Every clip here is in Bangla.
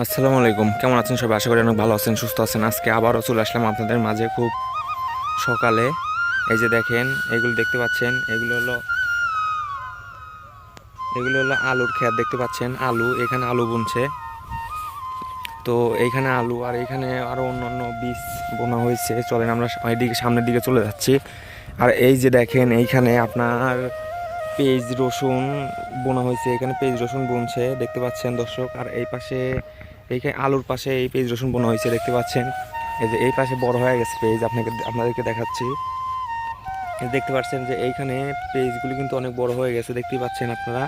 আসসালামু আলাইকুম। কেমন আছেন সবাই? আশা করি অনেক ভালো আছেন, সুস্থ আছেন। আজকে আবারও চলে আসলাম আপনাদের মাঝে খুব সকালে। এই যে দেখেন, এগুলো দেখতে পাচ্ছেন, এগুলো হলো এগুলো হলো আলুর ক্ষেত দেখতে পাচ্ছেন, আলু, এখানে আলু বুনছে। তো এইখানে আলু আর এখানে আরও অন্য অন্য বীজ বোনা হয়েছে। চলেন আমরা এদিকে সামনের দিকে চলে যাচ্ছি। আর এই যে দেখেন, এইখানে আপনার পেঁয়াজ রসুন বোনা হয়েছে, এখানে পেঁয়াজ রসুন বুনছে, দেখতে পাচ্ছেন দর্শক। আর এই পাশে, এইখানে আলুর পাশে এই পেঁয়াজ রসুন বোনা হয়েছে, দেখতে পাচ্ছেন। এই যে এই পাশে বড় হয়ে গেছে পেঁয়াজ, আপনাকে আপনাদেরকে দেখাচ্ছি। দেখতে পাচ্ছেন যে এইখানে পেঁয়াজগুলি কিন্তু অনেক বড় হয়ে গেছে, দেখতেই পাচ্ছেন আপনারা।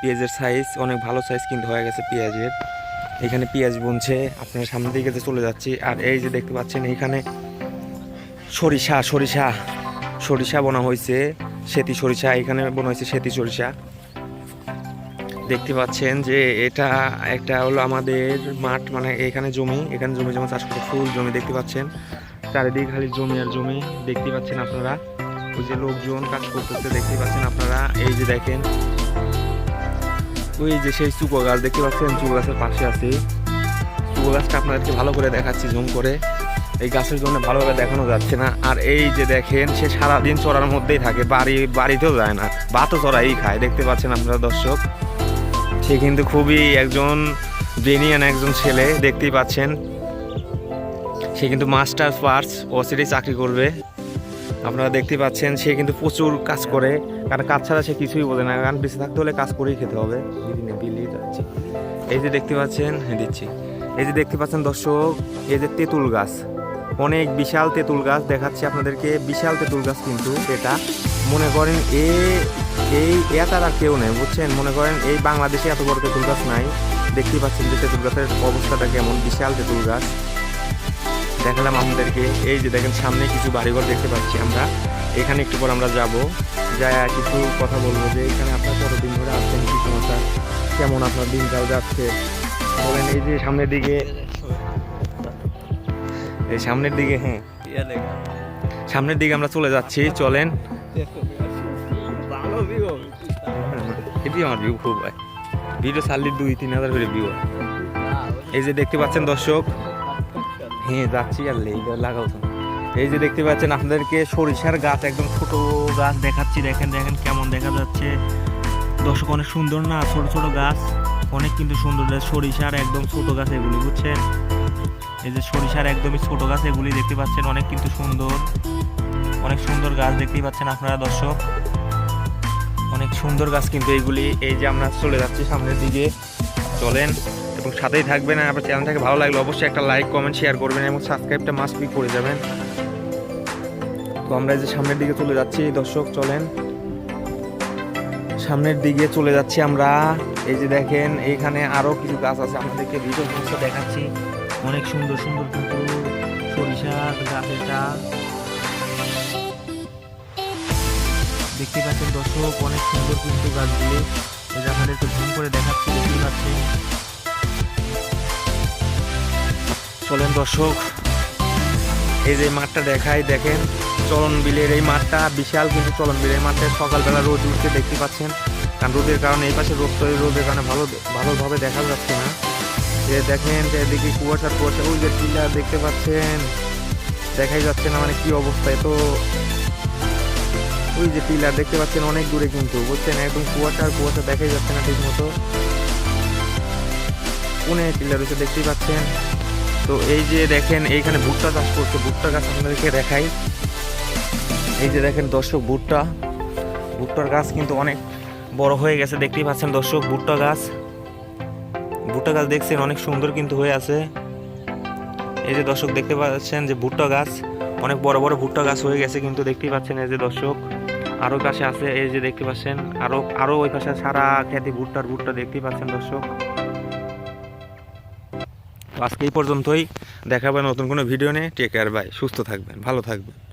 পেঁয়াজের সাইজ অনেক ভালো সাইজ কিন্তু হয়ে গেছে পেঁয়াজের। এখানে পেঁয়াজ বুনছে, আপনার সামনের দিকে যে চলে যাচ্ছি। আর এই যে দেখতে পাচ্ছেন এইখানে সরিষা সরিষা সরিষা বোনা হয়েছে। সেতি সরিষা, এখানে বোনা হয়েছে সেতি সরিষা। দেখতে পাচ্ছেন যে এটা একটা হলো আমাদের মাঠ মানে এখানে জমি এখানে জমি যেমন চাষ করতে ফুল জমি, দেখতে পাচ্ছেন। চারিদিকে খালি জমি আর জমি, দেখতে পাচ্ছেন আপনারা। ওই যে লোকজন কাজ করতেছে, দেখতে পাচ্ছেন আপনারা। এই যে দেখেন। ওই যে সেই চুকো গাছ, দেখতে পাচ্ছেন? চুকো গাছের পাশে আছে। চুকো গাছটা আপনাদেরকে ভালো করে দেখাচ্ছি, জুম করে। এই গাছের জন্য ভালোভাবে দেখানো যাচ্ছে না। আর এই যে দেখেন, সে সারাদিন চড়ার মধ্যেই থাকে, বাড়ি, বাড়িতেও যায় না। ভাতও চড়াই খায়, দেখতে পাচ্ছেন আপনারা দর্শক? সে কিন্তু খুবই একজন ব্রেনিয়ান একজন ছেলে, দেখতেই পাচ্ছেন। সে কিন্তু মাস্টার পার্স ও সেটাই চাকরি করবে। আপনারা দেখতে পাচ্ছেন, সে কিন্তু প্রচুর কাজ করে। কারণ কাজ ছাড়া সে কিছুই বোঝে না। কারণ বেঁচে থাকতে হলে কাজ করেই খেতে হবে। বিলি বিলি যাচ্ছে। এই যে দেখতে পাচ্ছেন দিচ্ছি। এই যে দেখতে পাচ্ছেন দর্শক, এই যে তেঁতুল গাছ। অনেক বিশাল তেঁতুল গাছ দেখাচ্ছি আপনাদেরকে। বিশাল তেঁতুল গাছ কিন্তু এটা। মনে করেন এ, এই এটার আর কেউ নেই, বুঝছেন? মনে করেন এই বাংলাদেশে এত বড় তেঁতুল গাছ নাই। দেখতেই পাচ্ছেন যে তেঁতুল গাছের অবস্থাটা কেমন, বিশাল তেঁতুল গাছ। দেখালাম আমাদেরকে এই যে দেখেন, সামনে কিছু বাড়িঘর দেখতে পাচ্ছি আমরা। এখানে একটু পর আমরা যাব। যা কিছু কথা বলব যে এখানে আপনার কতদিন ধরে আসছেন কি সমস্যা, কেমন আপনার দিনকাল যাচ্ছে? বলেন এই যে সামনের দিকে এই সামনের দিকে হ্যাঁ। সামনের দিকে আমরা চলে যাচ্ছি, চলেন। এটি আমার ভিউ খুব হয় ভিডিও ছাড়লি দুই, তিন হাজার করে ভিউ এই যে দেখতে পাচ্ছেন দর্শক হ্যাঁ যাচ্ছি আর লেই লাগাও এই যে দেখতে পাচ্ছেন আপনাদেরকে সরিষার গাছ, একদম ছোট গাছ দেখাচ্ছি। দেখেন দেখেন কেমন দেখা যাচ্ছে। দর্শক, অনেক সুন্দর না, ছোট ছোট গাছ। অনেক কিন্তু সুন্দর, সরিষার একদম ছোট গাছ এগুলি, বুঝছেন? এই যে সরিষার একদমই ছোট গাছ, এগুলি দেখতে পাচ্ছেন অনেক কিন্তু সুন্দর। অনেক সুন্দর গাছ দেখতেই পাচ্ছেন আপনারা, দর্শক। অনেক সুন্দর গাছ কিন্তু এইগুলি এই যে আমরা চলে যাচ্ছি সামনের দিকে। চলেন, এবং সাথেই থাকবেন আর আপনার চ্যানেলটাকে ভালো লাগলে অবশ্যই একটা লাইক, কমেন্ট, শেয়ার করবেন এবং সাবস্ক্রাইবটা মাস্ট বি করে যাবেন। তো আমরা এই যে সামনের দিকে চলে যাচ্ছি, দর্শক, চলেন। সামনের দিকে চলে যাচ্ছি আমরা। এই যে দেখেন, এইখানে আরও কিছু গাছ আছে আমাদেরকে ভিডিও দেখাচ্ছি। অনেক সুন্দর সুন্দর কিন্তু সরিষা, গাছ এটা দেখতে পাচ্ছেন দর্শক, অনেক সুন্দর কিন্তু গাছগুলি। যে আপনাদেরকে জুম করে দেখাচ্ছি দেখতে পাচ্ছেন। চলেন দর্শক, এই যে মাঠটা দেখায় দেখেন চলন বিলের এই মাঠটা, বিশাল কিন্তু চলন বিলের মাঠে সকালবেলা রোদ উঠতে দেখতে পাচ্ছেন। কারণ রোদের কারণে এই পাশে রোদ তো এই রোদের কারণে ভালো, ভালোভাবে দেখা যাচ্ছে না। যে দেখেন এদিকে কুয়াশার কুয়াশা ওই যে টিলা দেখতে পাচ্ছেন। দেখাই যাচ্ছে না মানে কি অবস্থা তো ওই যে টিলার দেখতে পাচ্ছেন অনেক দূরে কিন্তু, বুঝছেন? একদম কুয়াশা আর কুয়াশা দেখাই যাচ্ছে না ঠিক মতো কোনে টিলার রয়েছে দেখতেই পাচ্ছেন। তো এই যে দেখেন, এইখানে ভুট্টা চাষ করছে। ভুট্টা গাছ আপনাদেরকে দেখাই। এই যে দেখেন দর্শক, ভুট্টা। ভুট্টার গাছ কিন্তু অনেক বড় হয়ে গেছে, দেখতেই পাচ্ছেন দর্শক, ভুট্টা গাছ। ভুট্টা গাছ দেখছেন, অনেক সুন্দর কিন্তু হয়ে আছে। এই যে দর্শক দেখতে পাচ্ছেন যে ভুট্টা গাছ, অনেক বড় বড় ভুট্টা গাছ হয়ে গেছে কিন্তু দেখতেই পাচ্ছেন এই যে দর্শক। আরও পাশে আছে এই যে দেখতে পাচ্ছেন, আরও আরও ওই পাশে সারা খ্যাতি ভুট্টার ভুট্টা দেখতেই পাচ্ছেন দর্শক। আজকে এই পর্যন্তই দেখাবেন নতুন কোনো ভিডিও নিয়ে। টেক কেয়ার বাই সুস্থ থাকবেন, ভালো থাকবেন।